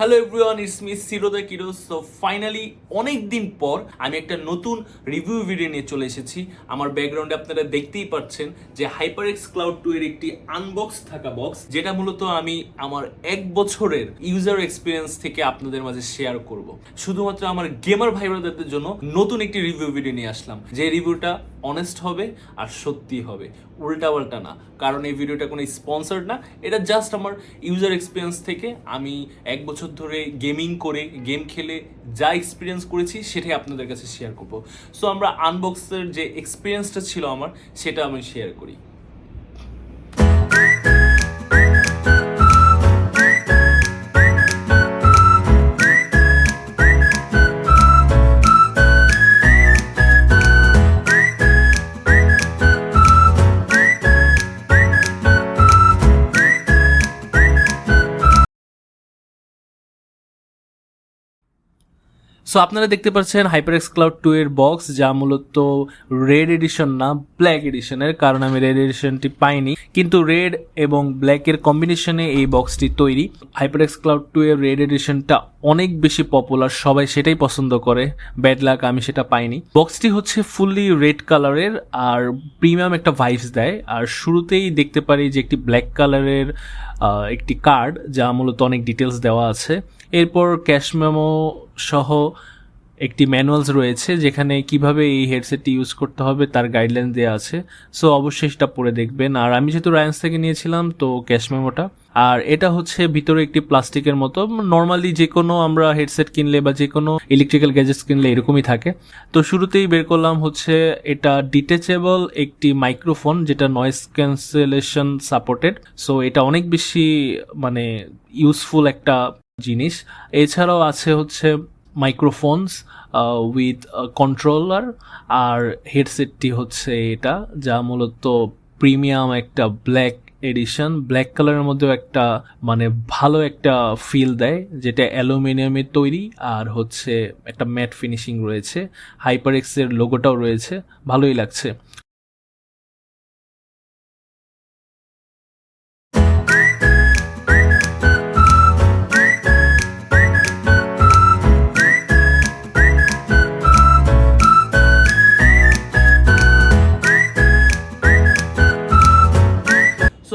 Hello everyone it's me সিরোদা কিরো so finally অনেক দিন পর আমি একটা নতুন রিভিউ ভিডিও নিয়ে চলে এসেছি। আমার ব্যাকগ্রাউন্ডে আপনারা দেখতেই পাচ্ছেন যে হাইপারএক্স ক্লাউড টু এর একটি আনবক্স থাকা বক্স যেটা মূলত আমি আমার এক বছরের ইউজার এক্সপিরিয়েন্স থেকে আপনাদের মাঝে শেয়ার করব। শুধুমাত্র আমার গেমার ভাই জন্য নতুন একটি রিভিউ ভিডিও নিয়ে আসলাম। যে রিভিউটা অনেস্ট হবে আর সত্যি হবে। উল্টা পাল্টা না। কারণ এই ভিডিওটা কোনো স্পন্সার্ড না। এটা জাস্ট আমার ইউজার এক্সপিরিয়েন্স থেকে আমি এক বছর ধরে গেমিং করে গেম খেলে যা এক্সপিরিয়েন্স করেছি সেটাই আপনাদের কাছে শেয়ার করব। সো আমরা আনবক্সের যে এক্সপিরিয়েন্সটা ছিল আমার, সেটা আমি শেয়ার করি। সো আপনারা দেখতে পাচ্ছেন হাইপারএক্স ক্লাউড টু এর বক্স যা মূলত রেড এডিশন না ব্ল্যাক এডিশনের কারণ আমি রেড এডিশনটি পাইনি। কিন্তু রেড এবং ব্ল্যাকের কম্বিনেশনে এই বক্সটি তৈরি। হাইপার এক্স ক্লাউড টু এর রেড এডিশনটা অনেক বেশি পপুলার সবাই সেটাই পছন্দ করে। ব্যাড লাক আমি সেটা পাইনি। বক্সটি হচ্ছে ফুললি রেড কালারের আর প্রিমিয়াম একটা ভাইবস দেয়। আর শুরুতেই দেখতে পারি যে একটি ব্ল্যাক কালারের একটি কার্ড যা মূলত অনেক ডিটেলস দেওয়া আছে। এরপর ক্যাশ মেমো সহ একটি ম্যানুয়ালস রয়েছে যেখানে কীভাবে এই হেডসেটটি ইউজ করতে হবে, তার গাইডলাইন দেওয়া আছে। সো অবশ্যই সেটা পড়ে দেখবেন। আর আমি যেহেতু রায়ান্স থেকে নিয়েছিলাম, তো ক্যাশ মেমোটা। আর এটা হচ্ছে ভিতরে একটি প্লাস্টিকের মতো। নর্মালি যে কোনো আমরা হেডসেট কিনলে বা যে কোনো ইলেকট্রিক্যাল গ্যাজেটস কিনলে এরকমই থাকে। তো শুরুতেই বের করলাম হচ্ছে এটা ডিটেচেবল একটি মাইক্রোফোন যেটা নয়েজ ক্যান্সেলেশন সাপোর্টেড সো এটা অনেক বেশি মানে ইউজফুল একটা জিনিস। এছাড়াও আছে হচ্ছে মাইক্রোফোনস উইথ কন্ট্রোলার আর হেডসেটটি হচ্ছে এটা, যা মূলত প্রিমিয়াম একটা ব্ল্যাক এডিশন ব্ল্যাক কালারের মধ্যেও একটা মানে ভালো একটা ফিল দেয়, যেটা অ্যালুমিনিয়ামের তৈরি, আর হচ্ছে একটা ম্যাট ফিনিশিং রয়েছে হাইপার এক্সের লোগোটাও রয়েছে, ভালোই লাগছে।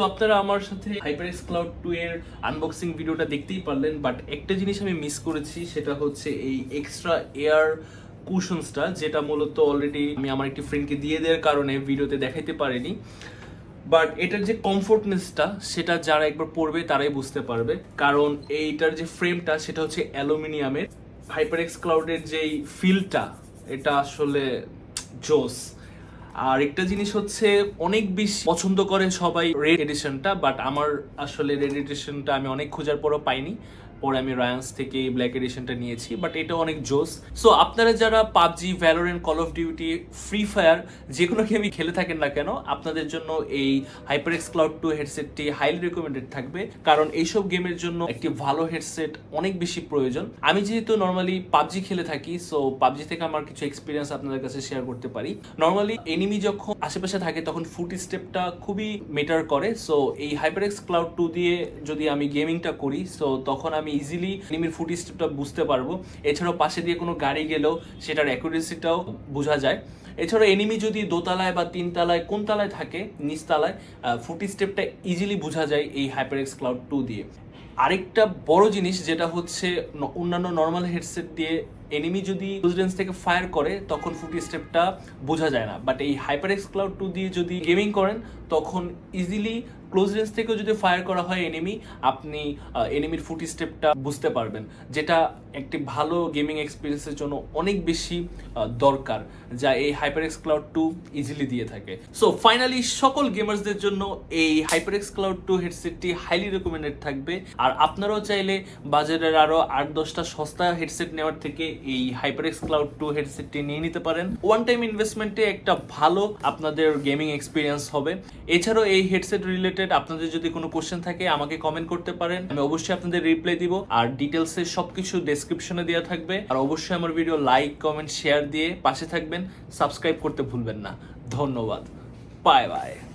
আপনারা আমার সাথে হাইপারএক্স ক্লাউড টু এর আনবক্সিং ভিডিওটা দেখতেই পারলেন বাট একটা জিনিস আমি মিস করেছি, সেটা হচ্ছে এই এক্সট্রা এয়ার কুশনসটা যেটা মূলত অলরেডি আমি আমার একটি ফ্রেন্ডকে দিয়ে দেওয়ার কারণে ভিডিওতে দেখাইতে পারিনি। বাট এটার যে কমফোর্টনেসটা সেটা যারা একবার পড়বে, তারাই বুঝতে পারবে। কারণ এইটার যে ফ্রেমটা সেটা হচ্ছে অ্যালুমিনিয়ামের। হাইপারএক্স ক্লাউডের যেই ফিলটা এটা আসলে জোস। আর একটা জিনিস হচ্ছে, অনেক বেশি পছন্দ করে সবাই রেড এডিশনটা বাট আমার আসলে রেড এডিশনটা আমি অনেক খোঁজার পরও পাইনি। পরে আমি রায়ান্স থেকে ব্ল্যাক এডিশনটা নিয়েছি বাট এটা অনেক জোস সো আপনারা যারা PUBG Valorant Call of Duty Free Fire যে কোনো গেমই খেলে থাকেন না কেন, আপনাদের জন্য এই হাইপারএক্স ক্লাউড টু হেডসেটটি হাইলি রেকমেন্ডেড থাকবে, কারণ এইসব গেমের জন্য একটি ভালো হেডসেট অনেক বেশি প্রয়োজন। আমি যেহেতু নর্মালি পাবজি খেলে থাকি সো পাবজি থেকে আমার কিছু এক্সপিরিয়েন্স আপনাদের কাছে শেয়ার করতে পারি। নর্মালি এনিমি যখন আশেপাশে থাকে, তখন ফুট স্টেপটা খুবই মেটার করে। সো এই হাইপারএক্স ক্লাউড টু দিয়ে যদি আমি গেমিংটা করি সো তখন আমি ইজিলি এনিমির ফুট স্টেপটা বুঝতে পারব। এছাড়াও পাশে দিয়ে কোনো গাড়ি গেলেও সেটার অ্যাকুরেসিটাও বোঝা যায়। এছাড়াও এনিমি যদি দোতলায় বা তিনতলায়, কোন তলায় থাকে নিচতলায় ফুটি স্টেপটা ইজিলি বোঝা যায় এই হাইপারএক্স ক্লাউড টু দিয়ে। আরেকটা বড় জিনিস যেটা হচ্ছে অন্যান্য নর্মাল হেডসেট দিয়ে এনিমি যদি রেঞ্জ থেকে ফায়ার করে, তখন ফুটি স্টেপটা বোঝা যায় না। বাট এই হাইপারএক্স ক্লাউড টু দিয়ে যদি গেমিং করেন, তখন ইজিলি ক্লোজ রেঞ্জ থেকেও যদি ফায়ার করা হয় এনিমি আপনি এনিমির ফুটি স্টেপটা বুঝতে পারবেন। যেটা একটি ভালো গেমিং এক্সপিরিয়েন্সের জন্য অনেক বেশি দরকার, যা এই হাইপারএক্স ক্লাউড টু ইজিলি দিয়ে থাকে। সো ফাইনালি সকল গেমার্সদের জন্য এই হাইপারএক্স ক্লাউড টু হেডসেটটি হাইলি রেকমেন্ডেড থাকবে। আর আপনারাও চাইলে বাজারের আরও আট দশটা সস্তা হেডসেট নেওয়ার থেকে এই হাইপারএক্স ক্লাউড টু হেডসেটটি নিয়ে নিতে পারেন। ওয়ান টাইম ইনভেস্টমেন্টে একটা ভালো আপনাদের গেমিং এক্সপিরিয়েন্স হবে। এছাড়াও এই হেডসেট রিলেটেড আপনাদের যদি কোনো কোশ্চেন থাকে, আমাকে কমেন্ট করতে পারেন। আমি অবশ্যই আপনাদের রিপ্লাই দিব। আর ডিটেলসের সবকিছু ডেসক্রিপশনে দেওয়া থাকবে। আর অবশ্যই আমার ভিডিও লাইক কমেন্ট শেয়ার দিয়ে পাশে থাকবেন। সাবস্ক্রাইব করতে ভুলবেন না। ধন্যবাদ। Bye bye